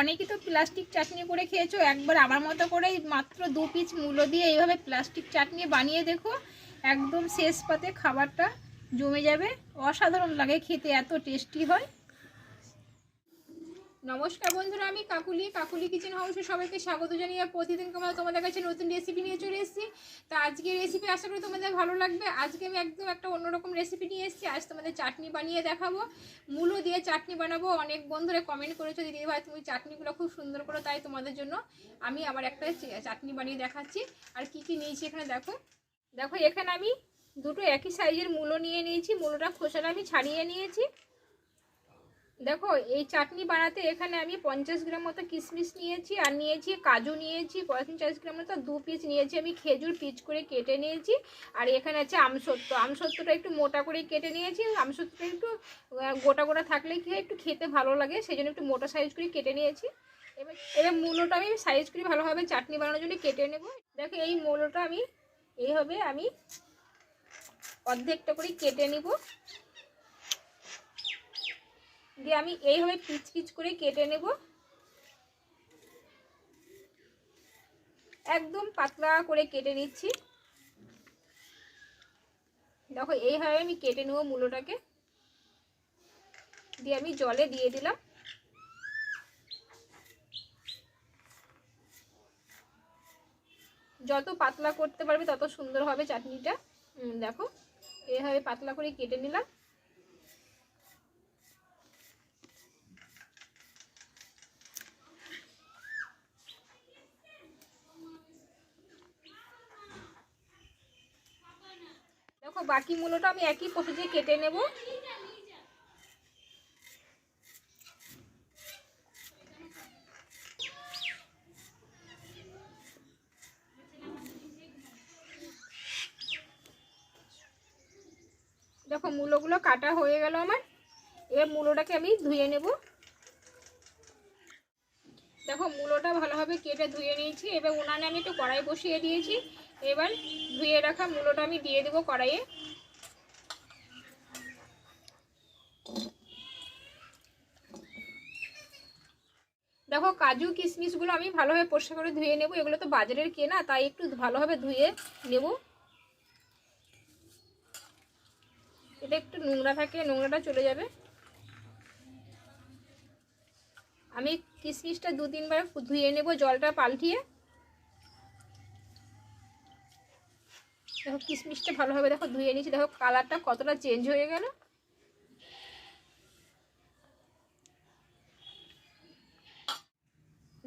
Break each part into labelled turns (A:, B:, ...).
A: অনেকেই তো প্লাস্টিক চাটনি করে খেয়েছো। একবার আমার মতো করে মাত্র দু পিস মূল্য দিয়ে এইভাবে প্লাস্টিক চাটনি বানিয়ে দেখো। একদম শেষ পাতে খাবারটা জমে যাবে। অসাধারণ লাগে খেতে, এত টেস্টি হয়। নমস্কার বন্ধুরা, আমি কাকুলি। কাকুলি কিচেন হাউসে সবাইকে স্বাগত জানিয়ে প্রতিদিন তোমরা তোমাদের কাছে নতুন রেসিপি নিয়ে চলে এসেছি। তো আজকে রেসিপি আশা করি তোমাদের ভালো লাগবে। আজকে আমি একদম একটা অন্যরকম রেসিপি নিয়ে এসেছি। আজ তোমাদের চাটনি বানিয়ে দেখাবো। মূলো দিয়ে চাটনি বানাবো। অনেক বন্ধুরা কমেন্ট করেছ, দিদি ভাই, তুমি চাটনিগুলো খুব সুন্দর করো তাই তোমাদের জন্য। আমি আবার একটা চাটনি বানিয়ে দেখাচ্ছি। আর কি কি নিয়েছি এখানে দেখো। দেখো, এখানে আমি দুটো একই সাইজের মূলো নিয়ে নিয়েছি। মূলোটা খোসাটা আমি ছাড়িয়ে নিয়েছি। দেখো, এই চাটনি বানাতে এখানে আমি পঞ্চাশ গ্রাম মতো কিশমিশ নিয়েছি আর নিয়েছি কাজু নিয়েছি পঞ্চাশ গ্রাম মতো দু পিস নিয়েছি। আমি খেজুর পিচ করে কেটে নিয়েছি আর এখানে আছে আমসত্ব আমসত্বটা একটু মোটা করে কেটে নিয়েছি। আমসত্বটা একটু গোটা গোটা থাকলে কি একটু খেতে ভালো লাগে সেই জন্য একটু মোটা সাইজ করে কেটে নিয়েছি। এবার এবার মূলোটা আমি সাইজ করে ভালোভাবে চাটনি বানানোর জন্য কেটে নেব। দেখো, এই মূলোটা আমি এইভাবে আমি অর্ধেকটা করে কেটে নিব। দিয়ে আমি এইভাবে পিচ পিচ করে কেটে নেব। একদম পাতলা করে কেটে নিচ্ছি। দেখো, এইভাবে আমি কেটে নেব মূলোটাকে। দিয়ে আমি জলে দিয়ে দিলাম। যত পাতলা করতে পারবে, তত সুন্দর হবে চাটনিটা। দেখো, এইভাবে পাতলা করে কেটে নিলাম। দেখো, বাকি মূলোটা আমি একই প্রসেসে কেটে নেব। দেখো, মূলোগুলো কাটা হয়ে গেল আমার। এবার মূলোটাকে আমি ধুয়ে নেব। দেখো, মূলোটা ভালোভাবে কেটে ধুয়ে নিয়েছি। এবার উনানে আমি একটু কড়াই বসিয়ে দিয়েছি। এবার ধুয়ে রাখা মূলোটা আমি দিয়ে দেবো কড়াইয়ে। দেখো কাজু, কিশমিশগুলো আমি ভালোভাবে পরিষ্কার করে ধুয়ে নেব। এগুলো তো বাজারের কেনা, তাই একটু ভালোভাবে ধুয়ে নেব। এটা একটু নোংরা থাকে, নোংরাটা চলে যাবে। আমি কিশমিশটা দু তিনবার ধুয়ে নেব, জলটা পাল্টিয়ে। কিশমিশটা ভালোভাবে দেখো ধুয়ে নিয়েছি। দেখো কালারটা কতটা চেঞ্জ হয়ে গেল।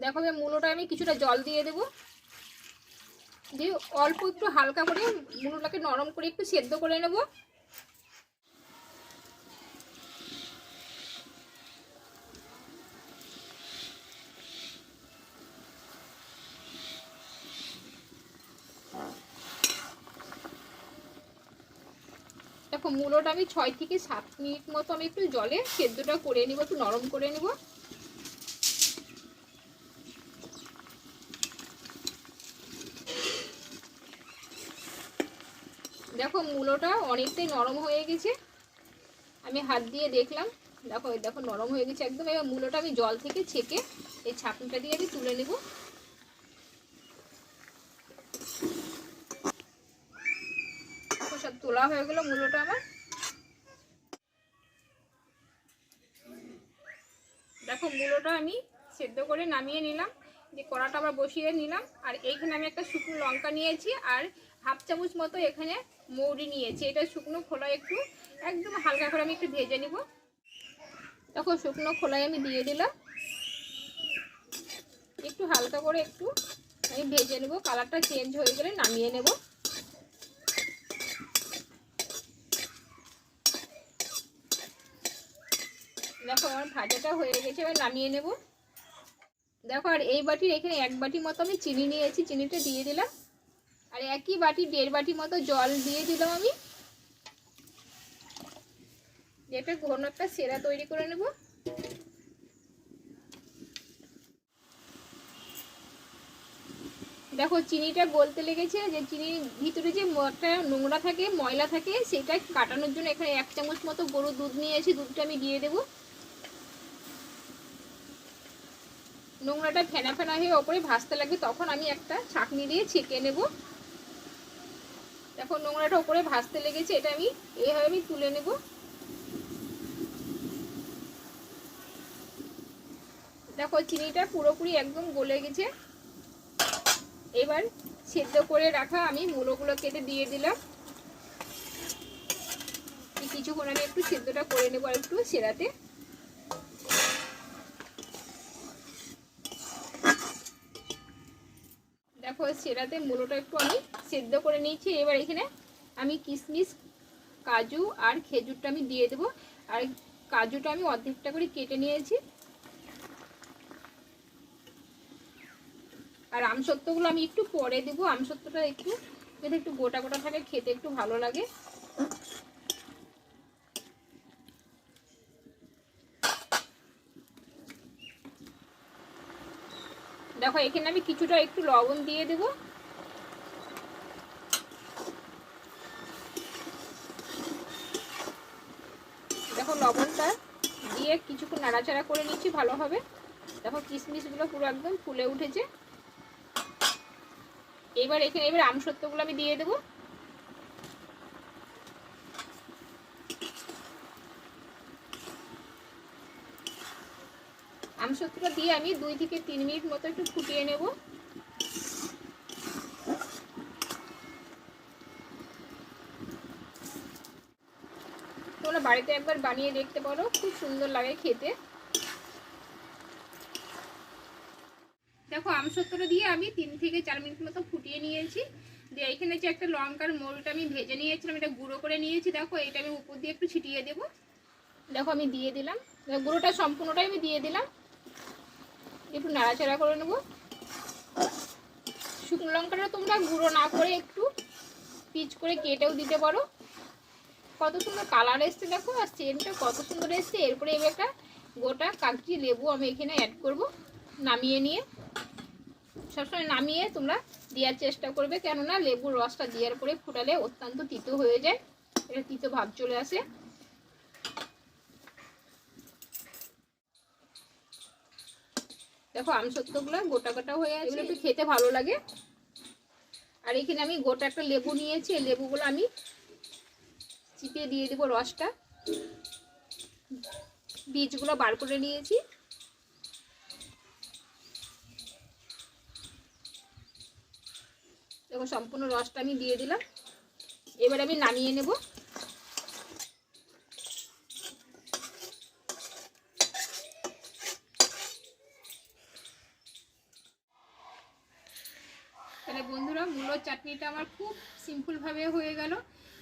A: দেখো মূলোটা আমি কিছুটা জল দিয়ে দেবো। দিয়ে অল্প একটু হালকা করে মুলোটাকে নরম করে একটু সেদ্ধ করে নেব। দেখো মূলোটা আমি ছয় থেকে সাত মিনিট মতো আমি একটু জলে সেদ্ধটা করে নিব, একটু নরম করে নেব। দেখো মূলোটা অনেকটাই নরম হয়ে গেছে। আমি হাত দিয়ে দেখলাম, দেখো দেখো নরম হয়ে গেছে একদম। এবার মূলোটা আমি জল থেকে ছেঁকে এই ছাপনিটা দিয়ে আমি তুলে নেব। দেখো, হয়ে গেল মূলোটা আমার। দেখো মূলোটা আমি সেদ্ধ করে নামিয়ে নিলাম যে কড়াটা আবার বসিয়ে নিলাম আর এইখানে আমি একটা শুকনো লঙ্কা নিয়েছি আর হাফ চামচ মতো এখানে মৌরি নিয়েছি। এটা শুকনো খোলা একটু একদম হালকা করে আমি একটু ভেজে নিব। দেখো শুকনো খোলায় আমি দিয়ে দিলাম। একটু হালকা করে একটু আমি ভেজে নেব কালারটা চেঞ্জ হয়ে গেলে নামিয়ে নেব। দেখো, আমার ভাজাটা হয়ে গেছে, এবার নামিয়ে নেব। দেখো, আর এই বাটির এখানে এক বাটি মতো আমি চিনি নিয়েছি, চিনিটা দিয়ে দিলাম। আর একই বাটি, দেড় বাটি মতো জল দিয়ে দিলাম আমি। এটা ঘন একটা সেরা তৈরি করে নেব। দেখো, চিনিটা গলতে লেগেছে, যে চিনির ভিতরে যে একটা নোংরা থাকে, ময়লা থাকে, সেটা কাটানোর জন্য এখানে এক চামচ মতো গরুর দুধ নিয়ে এসে দুধটা আমি দিয়ে দেবো। নোংরাটা ফেনা ফেনা হয়ে ওপরে ভাজতে লাগবে, তখন আমি একটা ছাঁকনি দিয়ে ছেঁকে নেব। দেখো নোংরাটা ওপরে ভাজতে লেগেছে, এটা আমি এইভাবে আমি তুলে নেব। দেখো চিনিটা পুরোপুরি একদম গলে গেছে। এবার সেদ্ধ করে রাখা আমি মূলোগুলো কেটে দিয়ে দিলাম। কিছুক্ষণ আমি একটু সেদ্ধটা করে নেব আর একটু সেরাতে। দেখো, সেরাতে মূলোটা একটু আমি সেদ্ধ করে নিয়েছি। এবার এখানে আমি কিশমিশ কাজু আর খেজুরটা আমি দিয়ে দেবো। আর কাজুটা আমি অর্ধেকটা করে কেটে নিয়েছি। আর আমসত্ত্বগুলো আমি একটু পরে দেবো। আমসত্ত্বটা একটু, যদি একটু গোটা গোটা থাকে, খেতে একটু ভালো লাগে। দেখো, এখানে আমি কিছুটা একটু লবণ দিয়ে দেবো। দেখো, লবণটা দিয়ে কিছুক্ষণ নাড়াচাড়া করে নিচ্ছি ভালোভাবে দেখো, কিশমিশগুলো পুরো একদম ফুলে উঠেছে। এবার এখানে, এবার আমসত্ত্বগুলো আমি দিয়ে দেবো। আমসত্ত্বটা দিয়ে আমি দুই থেকে তিন মিনিট মতো একটু ফুটিয়ে নেব। তোমরা বাড়িতে একবার বানিয়ে দেখতে পারো, খুব সুন্দর লাগে খেতে। দেখো আমসত্ত্বটা দিয়ে আমি তিন থেকে চার মিনিট মতো ফুটিয়ে নিয়েছি। দিয়ে এখানে যে একটা লঙ্কার মোলটা আমি ভেজে নিয়েছিলাম, এটা গুঁড়ো করে নিয়েছি, দেখো, এটা আমি উপর দিয়ে একটু ছিটিয়ে দেবো। দেখো, আমি দিয়ে দিলাম। গুঁড়োটা সম্পূর্ণটাই আমি দিয়ে দিলাম। একটু নাড়াচাড়া করে নেব। শুকনো লঙ্কাটা তোমরা গুঁড়ো না করে একটু পিচ করে কেটেও দিতে পারো। কত সুন্দর কালার এসছে দেখো, আর চেনটা কত সুন্দর এসছে। এরপরে এবার একটা গোটা কাগজি লেবু আমি এখানে অ্যাড করব নামিয়ে নিয়ে। সবসময় নামিয়ে তোমরা দেওয়ার চেষ্টা করবে, কেননা লেবুর রসটা দেওয়ার পরে ফুটালে অত্যন্ত তিতো হয়ে যায়। এটা তিতো ভাব চলে আসে। দেখো আমসত্ত্বগুলো গোটা গোটা হয়ে আছে। এগুলো একটু খেতে ভালো লাগে। আর এখানে আমি গোটা একটা লেবু নিয়েছি। এই লেবুগুলো আমি চিপিয়ে দিয়ে দেবো রসটা। বীজগুলো বার করে নিয়েছি। দেখো সম্পূর্ণ রসটা আমি দিয়ে দিলাম। এবার আমি নামিয়ে নেব। চাটনিটা আমার খুব সিম্পলভাবে হয়ে গেল।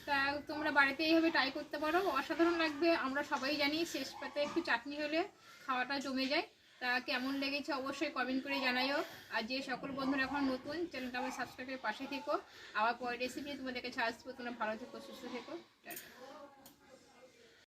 A: তা তোমরা বাড়িতে এইভাবে ট্রাই করতে পারো। অসাধারণ লাগবে। আমরা সবাই জানি শেষ পাতে একটু চাটনি হলে খাওয়াটা জমে যায়। তা কেমন লেগেছে অবশ্যই কমেন্ট করে জানাইও। আর যে সকল বন্ধুরা এখন নতুন চ্যানেলটা আমার সাবস্ক্রাইবের পাশে থেকো। আবার পরে রেসিপি তোমাদেরকে সাহায্য তোমরা ভালো থেকো, সুস্থ থেকো। টাটা।